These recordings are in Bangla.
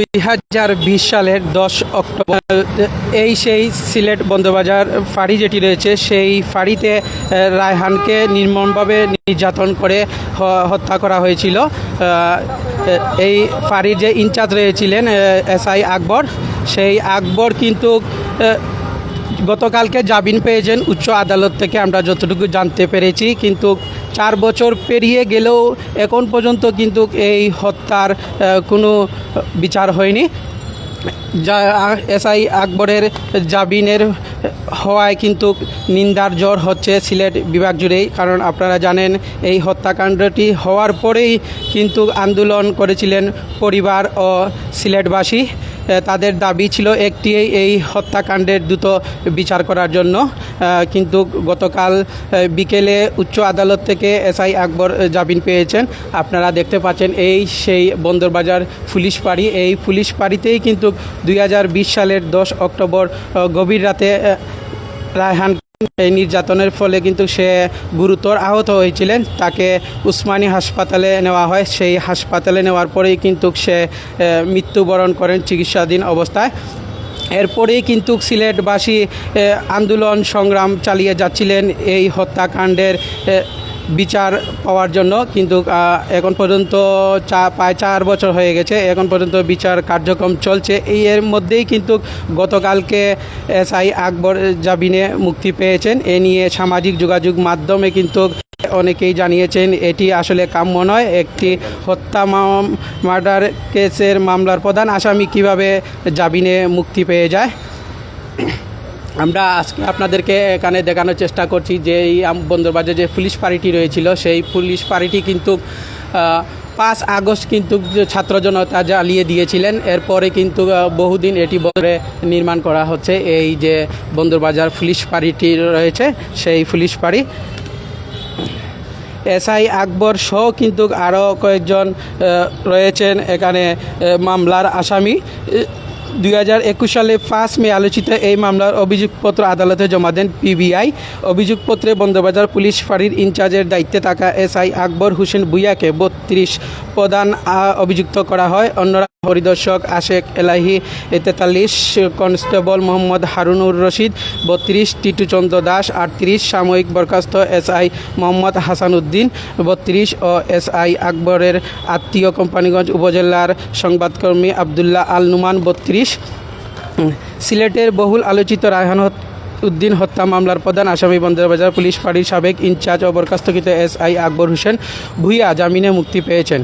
দুই হাজার বিশ সালের দশ অক্টোবর, এই সেই সিলেট বন্দরবাজার ফাঁড়ি যেটি রয়েছে, সেই ফাঁড়িতে রায়হানকে নির্মমভাবে নির্যাতন করে হত্যা করা হয়েছিল। এই ফাঁড়ির যে ইনচার্জ রয়েছিলেন এস আই আকবর, সেই আকবর কিন্তু গতকালকে জামিন পেয়েছেন উচ্চ আদালত থেকে, আমরা যতটুকু জানতে পেরেছি। কিন্তু চার বছর পেরিয়ে গেলেও এখন পর্যন্ত কিন্তু এই হত্যার কোনো বিচার হয়নি। যা, এসআই আকবরের জামিনের হওয়ায় কিন্তু নিন্দার জ্বর হচ্ছে সিলেট বিভাগ জুড়েই। কারণ আপনারা জানেন, এই হত্যাকাণ্ডটি হওয়ার পরেই কিন্তু আন্দোলন করেছিলেন পরিবার ও সিলেটবাসী। তাদের দাবি ছিল একটি এই হত্যাকাণ্ডের দ্রুত বিচার করার জন্য। কিন্তু গতকাল বিকেলে উচ্চ আদালত থেকে এসআই আকবর জামিন পেয়েছেন। আপনারা দেখতে পাচ্ছেন এই সেই বন্দরবাজার পুলিশ পাড়ি এই পুলিশ পাড়িতেই কিন্তু দুই হাজার বিশ সালের দশ অক্টোবর গভীর রাতে রায়হান এই নির্যাতনের ফলে কিন্তু সে গুরুতর আহত হয়েছিলেন। তাকে উসমানী হাসপাতালে নেওয়া হয়। সেই হাসপাতালে নেওয়ার পরেই কিন্তু সে মৃত্যুবরণ করেন চিকিৎসাধীন অবস্থায়। এরপরেই কিন্তু সিলেটবাসী আন্দোলন সংগ্রাম চালিয়ে যাচ্ছিলেন। এই হত্যাকাণ্ডের বিচার পাওয়ার জন্য, কিন্তু এখন পর্যন্ত চা, প্রায় চার বছর হয়ে গেছে, এখন পর্যন্ত বিচার কার্যক্রম চলছে। এই এর মধ্যেই কিন্তু গতকালকে এসআই আকবর জাবিনে মুক্তি পেয়েছেন। এ নিয়ে সামাজিক যোগাযোগ মাধ্যমে কিন্তু অনেকেই জানিয়েছেন, এটি আসলে কাম্য নয়। একটি হত্যা মার্ডার কেসের মামলার প্রধান আসামি কীভাবে জাবিনে মুক্তি পেয়ে যায়? আমরা আজকে আপনাদেরকে এখানে দেখানোর চেষ্টা করছি যে এই বন্দরবাজারে যে পুলিশ পার্টি রয়েছিল, সেই পুলিশ পার্টি কিন্তু পাঁচ আগস্ট কিন্তু ছাত্র জনতা জ্বালিয়ে দিয়েছিলেন। এরপরে কিন্তু বহুদিন এটি বন্দরে নির্মাণ করা হচ্ছে। এই যে বন্দরবাজার পুলিশ পার্টি রয়েছে, সেই পুলিশ পাড়ি। এসআই আকবর সহ কিন্তু আরও কয়েকজন রয়েছেন এখানে মামলার আসামি। দুই হাজার একুশ সালে পাঁচ মে আলোচিত এই মামলার অভিযোগপত্র আদালতে জমা দেন পিবিআই। অভিযোগপত্রে বন্দরবাজার পুলিশ ফাঁড়ির ইনচার্জের দায়িত্বে থাকা এসআই আকবর হোসেন ভুইয়াকে বত্রিশ প্রধান অভিযুক্ত করা হয়। অন্যরা পরিদর্শক আশেক এলাহি, তেতাল্লিশ কনস্টেবল মোহাম্মদ হারুনুর রশিদ, বত্রিশ টিটুচন্দ্র দাস, আটত্রিশ সাময়িক বরখাস্ত এসআই মোহাম্মদ হাসান উদ্দিন, বত্রিশ ও এসআই আকবরের আত্মীয় কোম্পানিগঞ্জ উপজেলার সংবাদকর্মী আবদুল্লাহ আল নুমান, বত্রিশ সিলেটের বহুল আলোচিত রায়হান উদ্দিন হত্যা মামলার প্রধান আসামি বন্দরবাজার পুলিশ ফাঁড়ির সাবেক ইনচার্জ ও এস আই আকবর হোসেন ভুইয়া জামিনে মুক্তি পেয়েছেন।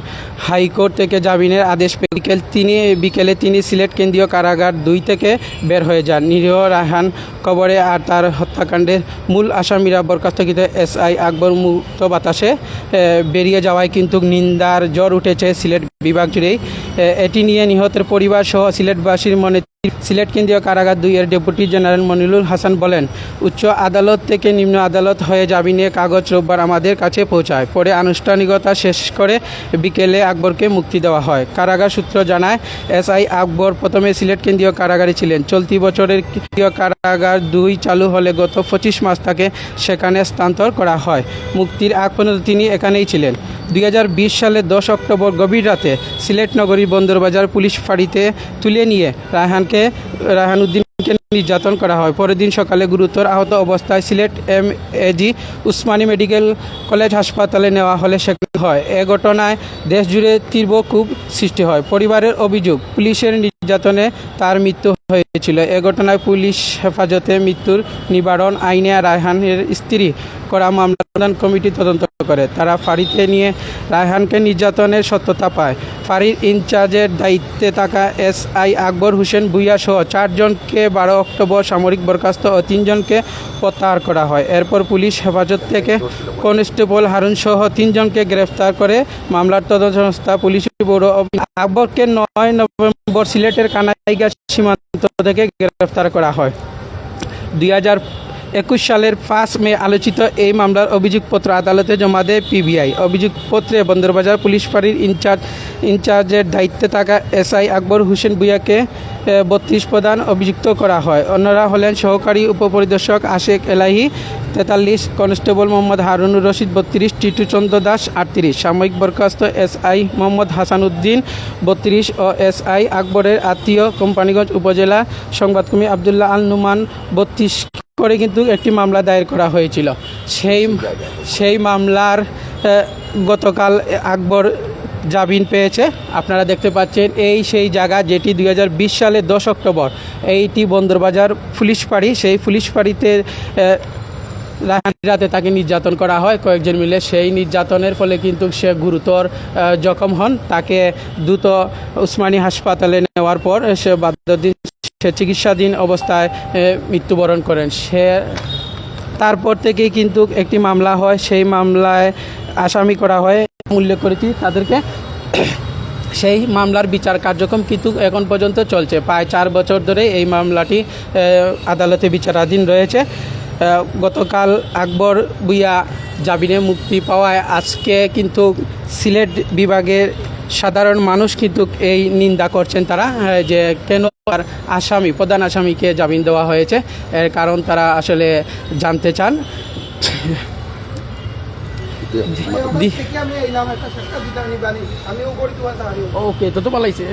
হাইকোর্ট থেকে জামিনের আদেশ পেয়ে বিকেল তিনি বিকেলে তিনি সিলেট কেন্দ্রীয় কারাগার দুই থেকে বের হয়ে যান। নিরীহ রায়হান কবরে আর তার হত্যাকাণ্ডের মূল আসামিরা বরখাস্তকৃত এস আই আকবর মুক্ত বাতাসে বেরিয়ে যাওয়ায় কিন্তু নিন্দার জ্বর উঠেছে সিলেট বিভাগ জুড়েই। এটি নিয়ে নিহতের পরিবার সহ সিলেটবাসীর মনে সিলেট কেন্দ্রীয় কারাগার দুই এর ডেপুটি জেনারেল মনিরুল হাসান বলেন, উচ্চ আদালত থেকে নিম্ন আদালত হয়ে জামিনে কাগজ রোববার আমাদের কাছে পৌঁছায়। পরে আনুষ্ঠানিকতা শেষ করে বিকেলে আকবরকে মুক্তি দেওয়া হয়। কারাগার সূত্র জানায়, এসআই আকবর প্রথমে সিলেট কেন্দ্রীয় কারাগারে ছিলেন। চলতি বছরের কেন্দ্রীয় কারাগার দুই চালু হলে গত পঁচিশ মাস তাকে সেখানে স্থানান্তর করা হয়। মুক্তির আগ পর্যন্ত তিনি এখানেই ছিলেন। দুই হাজার বিশ সালে দশ অক্টোবর গভীর রাতে সিলেট নগরী বন্দরবাজার পুলিশ ফাঁড়িতে তুলে নিয়ে রায়হানকে রায়হান উদ্দিনকে নির্যাতন করা হয়। পরের দিন সকালে গুরুতর আহত অবস্থায় Sylhet M A G Osmani medical college হাসপাতালে নেওয়া হলে সেখানে হয়। এ ঘটনায় দেশজুড়ে তীব্র ক্ষোভ সৃষ্টি হয়। পরিবারের অভিযোগ, পুলিশের নির্যাতনে তার মৃত্যু হয়েছিল। এ ঘটনায় পুলিশ হেফাজতে মৃত্যুর নিবারণ আইনে রায়হানের স্ত্রী করা মামলা প্রধান কমিটি তদন্ত করে। তারা ফাঁড়িতে নিয়ে রায়হানকে নির্যাতনের সত্যতা পায়। ফাঁড়ির ইনচার্জের দায়িত্বে থাকা এস আই আকবর হোসেন ভুইয়া সহ চারজনকে বারো অক্টোবর সামরিক বরখাস্ত ও তিনজনকে প্রত্যাহার করা হয়। এরপর পুলিশ হেফাজত থেকে কনস্টেবল হারুন সহ তিনজনকে গ্রেফতার করে মামলার তদন্ত সংস্থা পুলিশ ব্যুরো আকবরকে নয় নভেম্বর সিলেটের কানাইগাঁ সীমান্ত থেকে গ্রেফতার করা হয়। দুই হাজার একুশ সালের ফার্স্ট মে আলোচিত এই মামলার অভিযোগপত্র আদালতে জমা দেয় পিবিআই। অভিযোগপত্রে বন্দরবাজার পুলিশ ফাঁড়ির ইনচার্জ ইনচার্জের দায়িত্বে থাকা এসআই আকবর হোসেন ভুইয়াকে বত্রিশ প্রদান অভিযুক্ত করা হয়। অন্যরা হলেন সহকারী উপপরিদর্শক আশেক এলাহি, তেতাল্লিশ কনস্টেবল মোহাম্মদ হারুনুর রশিদ, বত্রিশ টিটু চন্দ্র দাস, আটত্রিশ সাময়িক বরখাস্ত এসআই মোহাম্মদ হাসানুদ্দিন বত্রিশ ও এসআই আকবরের আত্মীয় কোম্পানিগঞ্জ উপজেলা সংবাদকর্মী আবদুল্লাহ আল নুমান বত্রিশ করে কিন্তু একটি মামলা দায়ের করা হয়েছিল। সেই সেই মামলার গতকাল আকবর জামিন পেয়েছে। আপনারা দেখতে পাচ্ছেন এই সেই জায়গা যেটি দুই সালে দশ অক্টোবর। এইটি বন্দরবাজার পুলিশ ফাঁড়ি। সেই পুলিশ ফাঁড়িতে আহ, রাতে তাকে নির্যাতন করা হয়। কয়েকজন মিলে সেই নির্যাতনের ফলে কিন্তু সে গুরুতর জখম হন। তাকে দ্রুত উসমানী হাসপাতালে নেওয়ার পর সে বাদ্যদিন সে চিকিৎসাধীন অবস্থায় মৃত্যুবরণ করেন। সে তারপর থেকেই কিন্তু একটি মামলা হয়। সেই মামলায় আসামি করা হয়। উল্লেখ করেছি তাদেরকে। সেই মামলার বিচার কার্যক্রম কিন্তু এখন পর্যন্ত চলছে। প্রায় চার বছর ধরে এই মামলাটি আদালতে বিচারাধীন রয়েছে। গতকাল আকবর বুইয়া জামিনে মুক্তি পাওয়ায় আজকে কিন্তু সিলেট বিভাগের সাধারণ মানুষ কিন্তু এই নিন্দা করছেন তারা যে কেন আর আসামি প্রধান আসামিকে জামিন দেওয়া হয়েছে এর কারণ তারা আসলে জানতে চান। ওকে তো তো পালাইছে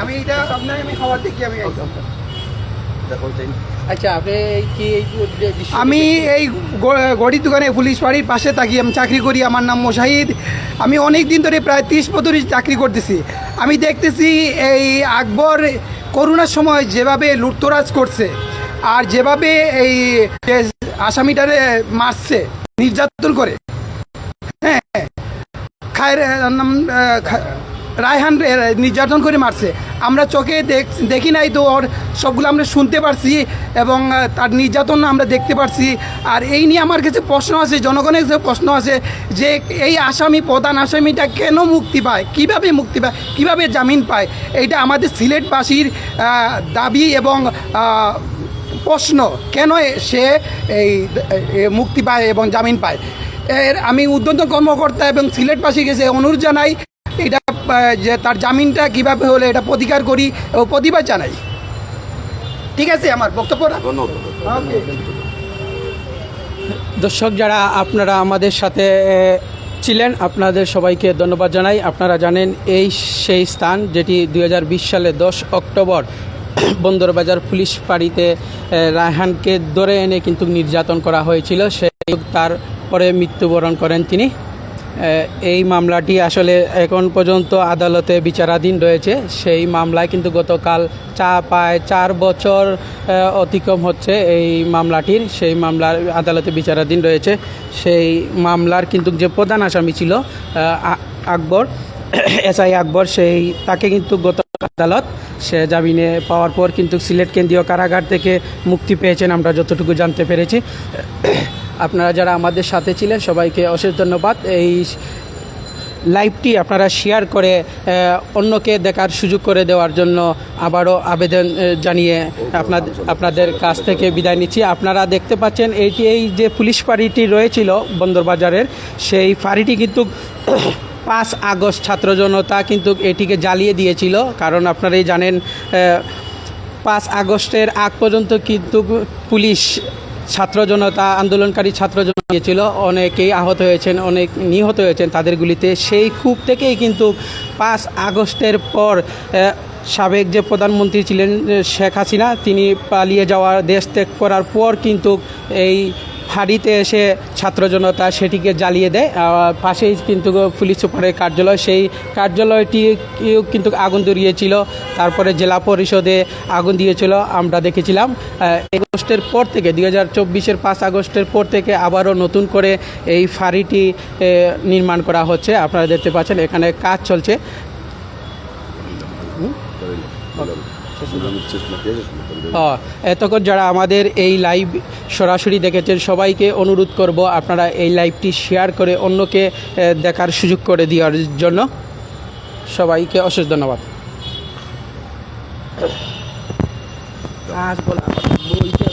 আমি এটা আপনার আমি খাবার দেখি আমি আচ্ছা আপনি কি আমি এই গড়ির দোকানে পুলিশ বাড়ির পাশে থাকি আমি চাকরি করি আমার নাম মোশাহিদ। আমি অনেক দিন ধরে প্রায় তিরিশ বছর চাকরি করতেছি। আমি দেখতেছি এই আকবর করোনার সময় যেভাবে লুটতরাজ করছে আর যেভাবে এই আসামিটারে মারছে নির্যাতন করে। হ্যাঁ খায়ের নাম রায়হান নির্যাতন করে মারছে। আমরা চোখে দেখ- নাই তো ওর সবগুলো আমরা শুনতে পারছি এবং তার নির্যাতন আমরা দেখতে পারছি। আর এই নিয়ে আমার কাছে প্রশ্ন আছে, জনগণের কাছে প্রশ্ন আছে যে এই আসামি, প্রধান আসামিটা কেন মুক্তি পায়? কীভাবে মুক্তি পায়? কীভাবে জামিন পায়? এইটা আমাদের সিলেটবাসীর দাবি এবং প্রশ্ন। কেন সে এই মুক্তি পায় এবং জামিন পায়? এর, আমি উদ্যোতন কর্মকর্তা এবং সিলেটবাসী গেছে অনুরোধ জানাই এটা যে তার জামিনটা কীভাবে হলে এটা প্রতিকার করি এবং প্রতিবাদ জানাই। ঠিক আছে আমার বক্তব্য দর্শক যারা আপনারা আমাদের সাথে ছিলেন আপনাদের সবাইকে ধন্যবাদ জানাই। আপনারা জানেন এই সেই স্থান যেটি দুই হাজার বিশ সালে দশ অক্টোবর বন্দরবাজার পুলিশ পাড়িতে রায়হানকে ধরে এনে কিন্তু নির্যাতন করা হয়েছিল। সে তারপরে মৃত্যুবরণ করেন তিনি। এই মামলাটি আসলে এখন পর্যন্ত আদালতে বিচারাধীন রয়েছে। সেই মামলায় কিন্তু গতকাল চা পায় চার বছর অতিক্রম হচ্ছে এই মামলাটির। সেই মামলার আদালতে বিচারাধীন রয়েছে। সেই মামলার কিন্তু যে প্রধান আসামি ছিল আকবর এসআই আকবর, সেই, তাকে কিন্তু গত আদালত সে জামিনে পাওয়ার পর কিন্তু সিলেট কেন্দ্রীয় কারাগার থেকে মুক্তি পেয়েছেন। আমরা যতটুকু জানতে পেরেছি। আপনারা যারা আমাদের সাথে ছিলেন, সবাইকে অশেষ ধন্যবাদ। এই লাইভটি আপনারা শেয়ার করে অন্যকে দেখার সুযোগ করে দেওয়ার জন্য আবারও আবেদন জানিয়ে আপনাদের আপনাদের কাছ থেকে বিদায় নিচ্ছি। আপনারা দেখতে পাচ্ছেন এইটি এই যে পুলিশ ফাঁড়িটি রয়েছিল বন্দরবাজারের, সেই ফাঁড়িটি কিন্তু পাঁচ আগস্ট ছাত্র জনতা কিন্তু এটিকে জ্বালিয়ে দিয়েছিল। কারণ আপনারাই জানেন পাঁচ আগস্টের আগ পর্যন্ত কিন্তু পুলিশ ছাত্র জনতা আন্দোলনকারী ছাত্র জনতা অনেকেই আহত হয়েছেন, অনেক নিহত হয়েছেন তাদের গুলিতে। সেই খুব থেকেই কিন্তু পাঁচ আগস্টের পর সাবেক যে প্রধানমন্ত্রী ছিলেন শেখ হাসিনা, তিনি পালিয়ে যাওয়ার দেশ ত্যাগ করার পর কিন্তু এই ফাঁড়িতে এসে ছাত্র জনতা সেটিকে জ্বালিয়ে দেয়। পাশেই কিন্তু পুলিশ সুপারের কার্যালয় সেই কার্যালয়টি কিন্তু আগুন ধরিয়েছিল। তারপরে জেলা পরিষদে আগুন দিয়েছিল আমরা দেখেছিলাম। আগস্টের পর থেকে দুই হাজার চব্বিশের পাঁচ আগস্টের পর থেকে আবারও নতুন করে এই ফাঁড়িটি নির্মাণ করা হচ্ছে। আপনারা দেখতে পাচ্ছেন এখানে কাজ চলছে। এতক্ষণ যারা আমাদের এই লাইভ সরাসরি দেখেছেন সবাইকে অনুরোধ করব আপনারা এই লাইভটি শেয়ার করে অন্যকে দেখার সুযোগ করে দেওয়ার জন্য। সবাইকে অশেষ ধন্যবাদ। আজ বলা বলতে